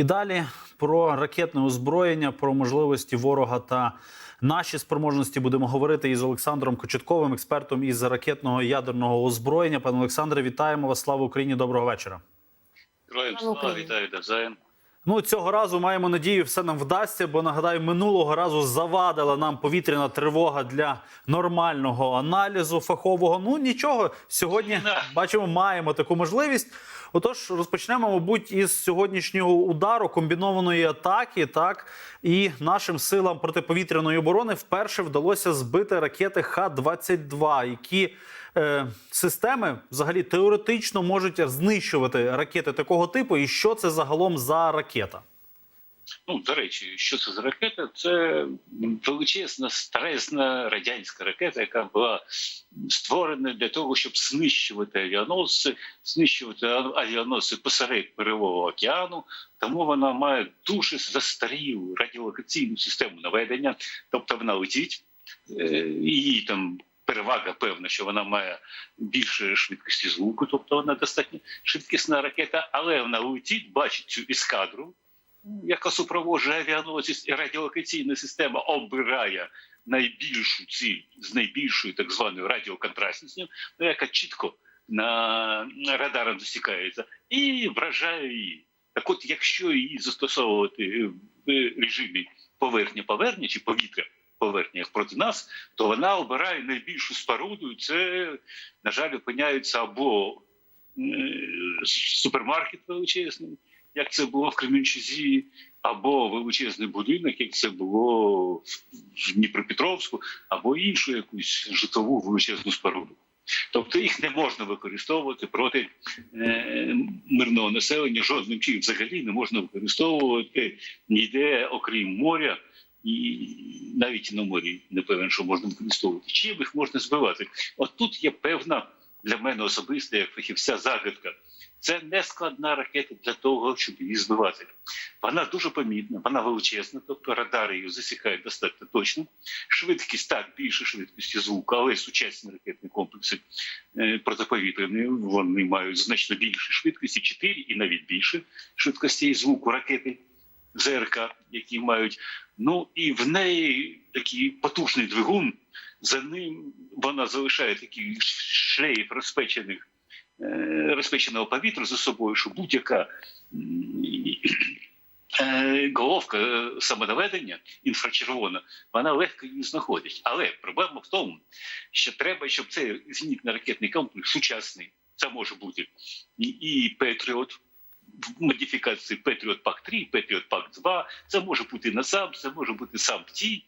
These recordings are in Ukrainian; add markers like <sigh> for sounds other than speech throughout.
І далі про ракетне озброєння, про можливості ворога та наші спроможності будемо говорити із Олександром Кочетковим, експертом із ракетного ядерного озброєння. Пане Олександре, вітаємо вас! Слава Україні! Доброго вечора! Героям Слава вітаю навзаєм. Ну цього разу маємо надію, все нам вдасться. Бо нагадаю, минулого разу завадила нам повітряна тривога для нормального аналізу фахового. Ну нічого, сьогодні бачимо, маємо таку можливість. Отож, розпочнемо, мабуть, із сьогоднішнього удару комбінованої атаки. Так і нашим силам протиповітряної оборони вперше вдалося збити ракети Х-22, які е, системи взагалі теоретично можуть знищувати ракети такого типу. І що це загалом за ракета? Ну, до речі, що це за ракета? Це величезна старезна радянська ракета, яка була створена для того, щоб знищувати авіаносці, знищувати авіаносці посеред Мирового океану. Тому вона має дуже застарілу радіолокаційну систему наведення, тобто вона летить, е, її там. Перевага певна, що вона має більше швидкості звуку, тобто вона достатньо швидкісна ракета, але вона летить, бачить цю ескадру, яка супроводжує авіаносець, і радіолокаційна система обирає найбільшу ціль з найбільшою так званою радіоконтрастністю, ну, яка чітко на радаром засікається, і вражає її. Так от, якщо її застосовувати в режимі поверхня-поверхня чи повітря поверхня проти нас, то вона обирає найбільшу споруду. Це, на жаль, опиняється або е, супермаркет величезний, як це було в Кременчузі, або величезний будинок, як це було в Дніпропетровську, або іншу якусь житлову величезну споруду. Тобто їх не можна використовувати проти е, мирного населення, жодним чином взагалі не можна використовувати ніде, окрім моря, і навіть на морі не певен, що можна використовувати. Чим їх можна збивати? От тут є певна для мене особиста, як фахівця, загадка. Це не складна ракета для того, щоб її збивати. Вона дуже помітна, вона величезна, тобто радари її засікають достатньо точно. Швидкість так більше швидкості звуку, але сучасні ракетні комплекси е, протиповітряні вони мають значно більше швидкості, 4 і навіть більше швидкості звуку ракети ЗРК, які мають. Ну і в неї такий потужний двигун. За ним вона залишає такий шлейф розпечених е, розпеченого повітря за собою, що будь-яка е, головка е, самонаведення інфрачервона, вона легко її знаходить. Але проблема в тому, що треба, щоб цей зенітно ракетний комплекс сучасний, це може бути і, Петріот. В модифікації Patriot Pack 3, Patriot Pack 2, це може бути NASAM, це може бути сам ті,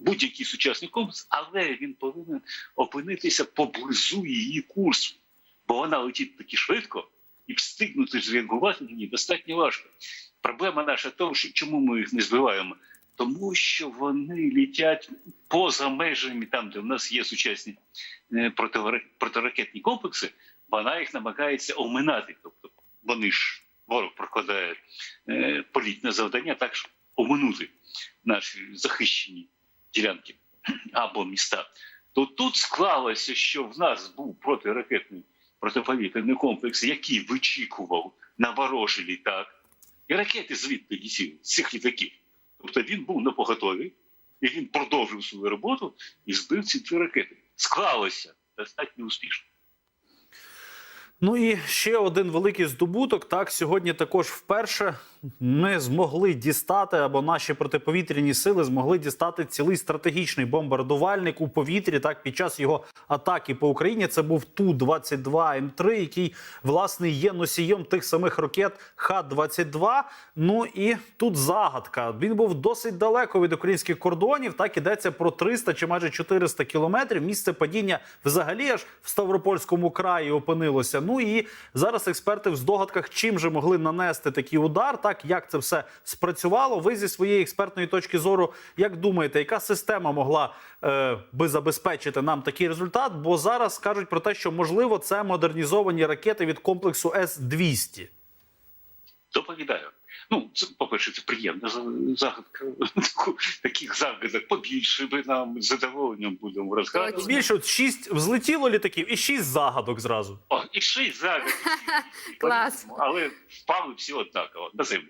будь-який сучасний комплекс, але він повинен опинитися поблизу її курсу, бо вона летить таки швидко і встигнути зреагувати ній достатньо важко. Проблема наша в тому, що чому ми їх не збиваємо? Тому що вони літять поза межами там, де в нас є сучасні е, протиракетні комплекси, вона їх намагається оминати. Тобто вони ж ворог прокладає е, політне завдання, так щоб оминути наші захищені ділянки або міста. То тут склалося, що в нас був протиракетний протиповітряний комплекс, який вичікував на ворожий літак, і ракети звідти летіли, з цих літаків. Тобто він був на поготові, і він продовжив свою роботу і збив ці три ракети. Склалося достатньо успішно. Ну і ще один великий здобуток. Так, сьогодні також вперше ми змогли дістати, або наші протиповітряні сили змогли дістати цілий стратегічний бомбардувальник у повітрі. Так, під час його атаки по Україні це був ту 22 м 3 який власне є носієм тих самих ракет Х-22. Ну і тут загадка. Він був досить далеко від українських кордонів. Так ідеться про 300 чи майже 400 кілометрів. Місце падіння взагалі аж в Ставропольському краї опинилося. Ну і зараз експерти в здогадках, чим же могли нанести такий удар, так як це все спрацювало. Ви зі своєї експертної точки зору, як думаєте, яка система могла е, би забезпечити нам такий результат? Бо зараз кажуть про те, що можливо це модернізовані ракети від комплексу С 200 Доповідаю. Ну, це, по-перше, це приємна загадка. <laughs> Таких загадок побільше ми нам з задоволенням будемо розказувати. Більше шість взлетіло літаків і шість загадок зразу. О, і шість загадок. <laughs> Клас. Але впали всі однаково на землю.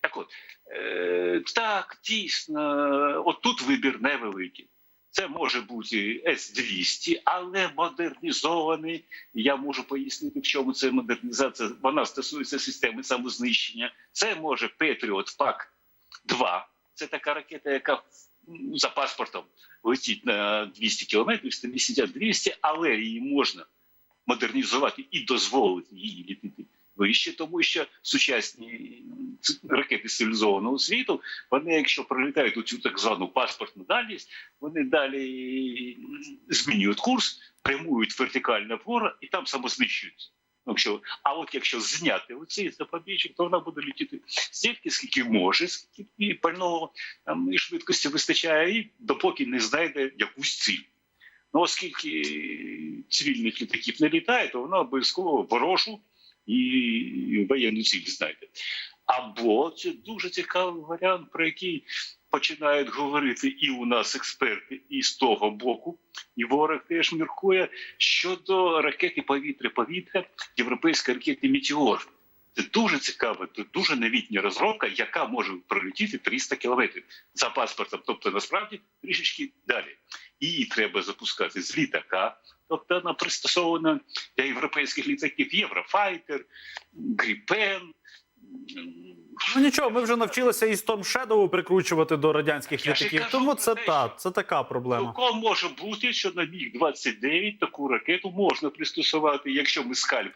Так от, е, так, дійсно, от тут вибір невеликий. Це може бути С-200, але модернізований. Я можу пояснити, в чому це модернізація. Вона стосується системи самознищення. Це може Patriot пак 2 Це така ракета, яка за паспортом летить на 200 кілометрів, 180-200, але її можна модернізувати і дозволити їй літати вище, тому що сучасні ракети цивілізованого світу, вони, якщо пролітають у цю так звану паспортну дальність, вони далі змінюють курс, прямують вертикально вгору і там самознищуються. Ну, Якщо, а от якщо зняти оцей запобіжник, то вона буде літати стільки, скільки може, скільки і пального там, і швидкості вистачає, і допоки не знайде якусь ціль. Ну, оскільки цивільних літаків не літає, то вона обов'язково ворожу і ціль знайде. Або це дуже цікавий варіант, про який починають говорити і у нас експерти, і з того боку, і ворог теж міркує щодо ракети повітря-повітря, європейської ракети Мітіор. Це дуже цікава, це дуже новітня розробка, яка може пролетіти 300 кілометрів за паспортом. Тобто, насправді трішечки далі. Її треба запускати з літака, тобто вона пристосована для європейських літаків Єврофайтер, Гріпен. Ну нічого, ми вже навчилися і Storm Shadow прикручувати до радянських Я літаків. кажу Тому це те, та, це така проблема. Цілком може бути, що на міг 29 таку ракету можна пристосувати, якщо ми скальп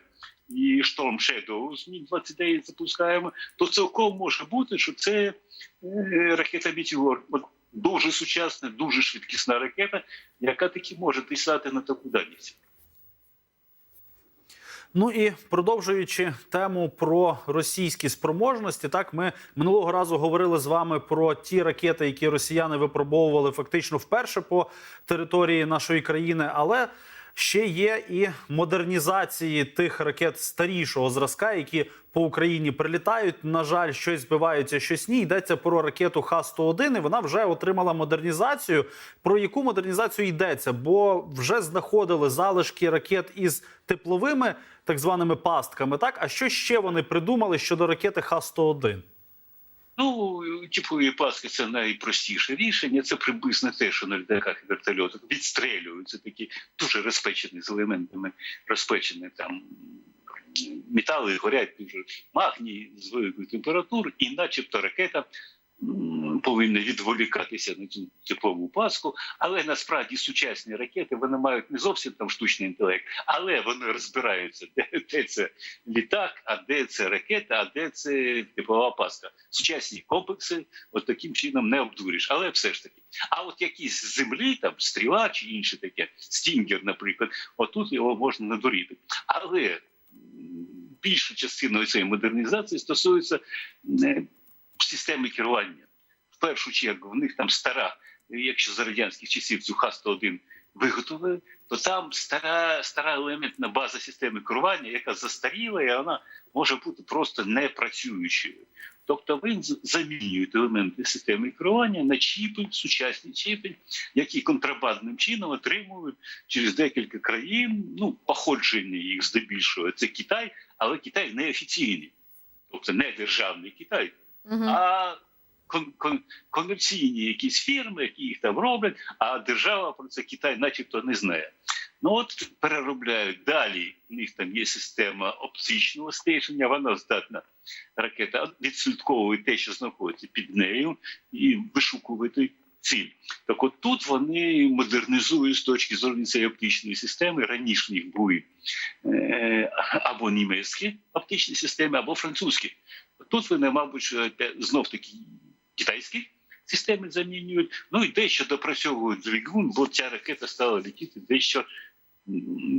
і Storm Shadow з міг 29 запускаємо, то цілком може бути, що це е, ракета Мітіор. Дуже сучасна, дуже швидкісна ракета, яка таки може тисати на таку дальність. Ну і продовжуючи тему про російські спроможності, так ми минулого разу говорили з вами про ті ракети, які росіяни випробовували фактично вперше по території нашої країни, але ще є і модернізації тих ракет старішого зразка, які по Україні прилітають. На жаль, щось збиваються, щось ні. Йдеться про ракету Х-101, і вона вже отримала модернізацію. Про яку модернізацію йдеться? Бо вже знаходили залишки ракет із тепловими так званими пастками. Так, а що ще вони придумали щодо ракети Х-101? Ну, типові паски це найпростіше рішення. Це приблизно те, що на літаках і вертольотах відстрелюються такі дуже розпечені з елементами розпечені там. Метали горять дуже магній з великою температурою, і начебто ракета м, повинна відволікатися на цю типову паску. Але насправді сучасні ракети вони мають не зовсім там штучний інтелект, але вони розбираються, де, де це літак, а де це ракета, а де це типова паска. Сучасні комплекси от таким чином не обдуриш. Але все ж таки. А от якісь з землі, там стріла чи інше таке, стінгер, наприклад, отут його можна надурити. Але більша частина цієї модернізації стосується е, системи керування. В першу чергу в них там стара, якщо за радянських часів цю Х-101 виготовили, то там стара, стара елементна база системи керування, яка застаріла, і вона може бути просто непрацюючою. Тобто він з- замінюють елементи системи керування на чіпи, сучасні чіпи, які контрабандним чином отримують через декілька країн. Ну, походження їх здебільшого це Китай, але Китай не офіційний, тобто не державний Китай, Угу. а комерційні якісь фірми, які їх там роблять, а держава про це Китай, начебто, не знає. Ну от переробляють далі. У них там є система оптичного стеження, вона здатна ракета відслідковує те, що знаходиться під нею, і вишукувати ціль. Так от тут вони модернізують з точки зору цієї оптичної системи. Раніше в них були е, або німецькі оптичні системи, або французькі. Тут вони, мабуть, знов таки китайські системи замінюють. Ну і дещо допрацьовують двигун, бо ця ракета стала летіти дещо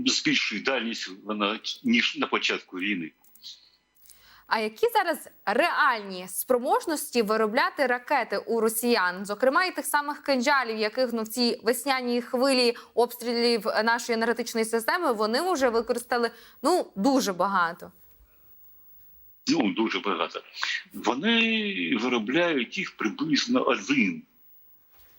з більшою дальністю вона ніж на початку війни. А які зараз реальні спроможності виробляти ракети у росіян, зокрема і тих самих кинджалів, яких ну в цій весняній хвилі обстрілів нашої енергетичної системи вони вже використали ну дуже багато. Ну дуже багато. Вони виробляють їх приблизно один.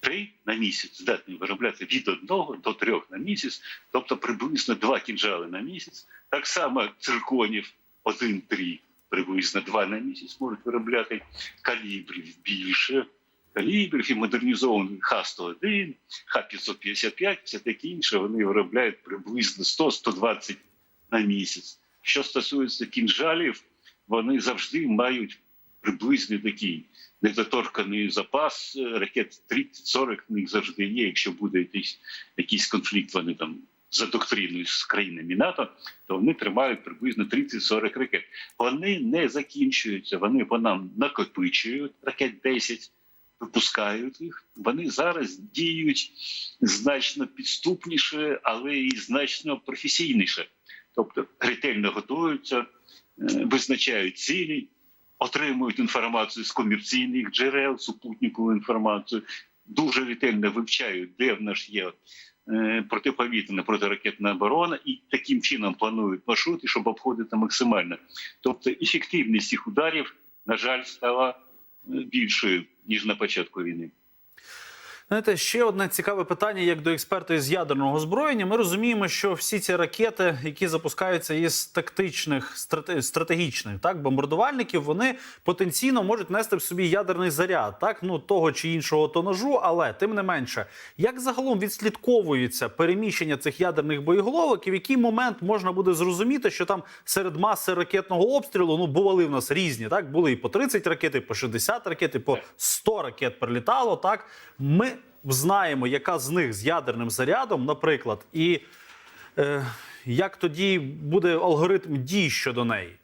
Три на місяць здатні виробляти від одного до трьох на місяць, тобто приблизно два кінжали на місяць. Так само цирконів один-три, приблизно два на місяць можуть виробляти калібрів більше. Калібрів і модернізованих Х-101, Х-555, все таке інше, вони виробляють приблизно 100-120 на місяць. Що стосується кінжалів, вони завжди мають приблизно такий недоторканий запас е, ракет 30-40 в них завжди є. Якщо буде якийсь, якийсь конфлікт, вони там за доктриною з країнами НАТО, то вони тримають приблизно 30-40 ракет. Вони не закінчуються, вони по нам накопичують ракет 10, випускають їх. Вони зараз діють значно підступніше, але і значно професійніше. Тобто ретельно готуються, визначають цілі, отримують інформацію з комерційних джерел, супутникову інформацію, дуже ретельно вивчають, де в нас є е, протиповітряна протиракетна оборона, і таким чином планують маршрути, щоб обходити максимально. Тобто ефективність цих ударів, на жаль, стала е, більшою ніж на початку війни. Знаєте, ще одне цікаве питання, як до експерта із ядерного озброєння. Ми розуміємо, що всі ці ракети, які запускаються із тактичних страте- стратегічних так бомбардувальників, вони потенційно можуть нести в собі ядерний заряд, так ну того чи іншого тонажу. Але тим не менше, як загалом відслідковується переміщення цих ядерних боєголовок, і в який момент можна буде зрозуміти, що там серед маси ракетного обстрілу ну бували в нас різні, так були і по 30 ракет, і по 60 ракет, і по 100 ракет прилітало. Так ми знаємо, яка з них з ядерним зарядом, наприклад, і е, як тоді буде алгоритм дій щодо неї.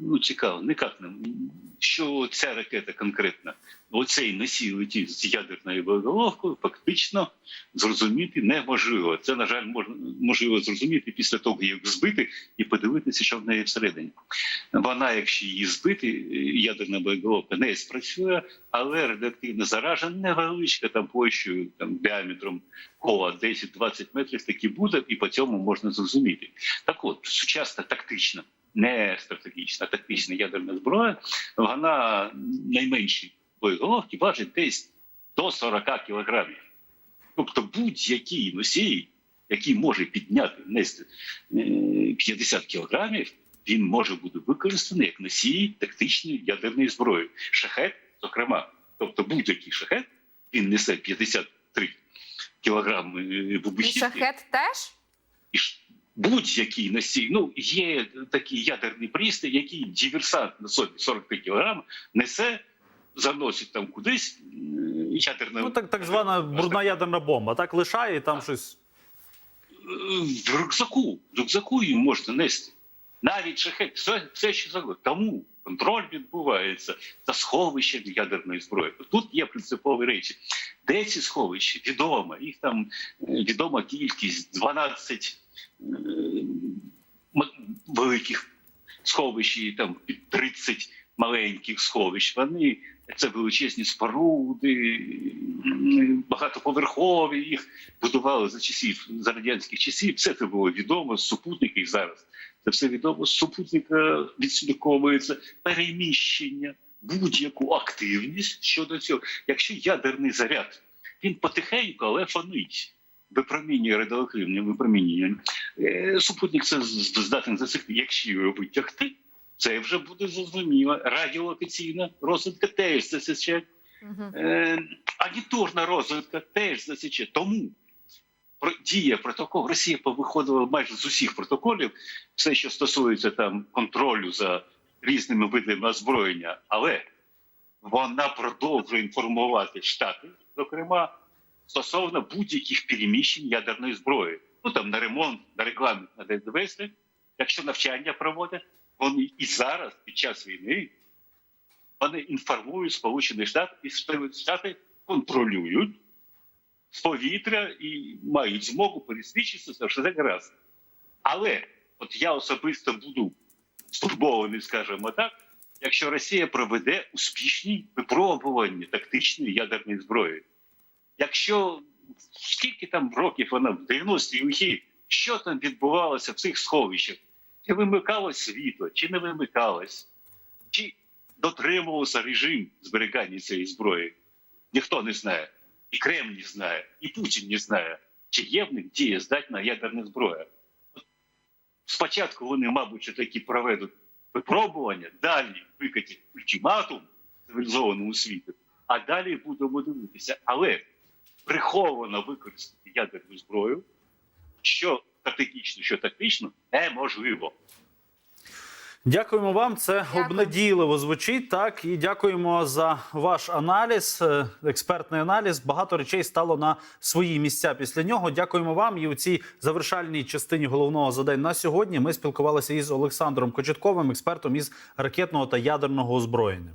Ну, цікаво, никак нам. Що ця ракета конкретно, оцей носій летів з ядерною боєголовкою, фактично зрозуміти неможливо. Це, на жаль, можна можливо зрозуміти після того, як збити, і подивитися, що в неї всередині. Вона, якщо її збити, ядерна боєголовка не спрацює, але радіоактивне зараження невеличка там площею, там діаметром кола 10-20 метрів таки буде, і по цьому можна зрозуміти. Так от, сучасна тактична не стратегічна, тактична ядерна зброя, вона найменші боєголовки важить десь до 40 кілограмів. Тобто будь-який носій, який може підняти нести е, 50 кілограмів, він може бути використаний як носій тактичної ядерної зброї. Шахет, зокрема, тобто будь-який шахет, він несе 53 кілограми е, І шахет теж? і будь-який носій. Ну є такий ядерний пристрій, який диверсант на собі 43 кг несе, заносить там кудись м, ядерне Ну так, так звана брудна ядерна бомба. Так лишає і там щось. Е, в рюкзаку. В рюкзаку її можна нести. Навіть шахет, все, все що завгодно. Тому контроль відбувається за сховищем ядерної зброї. Тут є принципові речі. Де ці сховища? Відомо. Їх там е, відома кількість 12 е, м- великих сховищ і там під 30 маленьких сховищ. Вони це величезні споруди, багатоповерхові. Їх будували за часів за радянських часів. Все це було відомо з супутників зараз. Це все відомо з супутника відслідковується переміщення, будь-яку активність щодо цього. Якщо ядерний заряд він потихеньку, але фонить. Випромінює радіоактивне випромінювання. Е, Супутник це здатен засекти. Якщо його витягти, це вже буде зрозуміло. Радіолокаційна розвитка теж засече. Угу. Е, агітурна розвитка теж засіче. Тому дія протокол Росія повиходила майже з усіх протоколів, все, що стосується там контролю за різними видами озброєння, але вона продовжує інформувати штати, зокрема, стосовно будь-яких переміщень ядерної зброї. Ну там на ремонт, на рекламу треба довести. Якщо навчання проводять, вони і зараз, під час війни, вони інформують Сполучені Штати, і Сполучені Штати контролюють з повітря і мають змогу пересвідчитися, що це гаразд. Але от я особисто буду стурбований, скажімо так, якщо Росія проведе успішні випробування тактичної ядерної зброї. Якщо скільки там років вона в 90-ті роки, що там відбувалося в цих сховищах? Чи вимикалось світло, чи не вимикалось, чи дотримувався режим зберігання цієї зброї, ніхто не знає. І Кремль не знає, і Путін не знає, чи є в них дієздатна ядерна зброя. Спочатку вони, мабуть, такі проведуть випробування, далі викатять ультиматум цивілізованому світу, а далі будемо дивитися. Але приховано використати ядерну зброю, що стратегічно, що тактично, неможливо. Дякуємо вам. Це Дякую. обнадійливо звучить. Так і дякуємо за ваш аналіз, е, експертний аналіз. Багато речей стало на свої місця після нього. Дякуємо вам. І у цій завершальній частині головного за день на сьогодні ми спілкувалися із Олександром Кочетковим, експертом із ракетного та ядерного озброєння.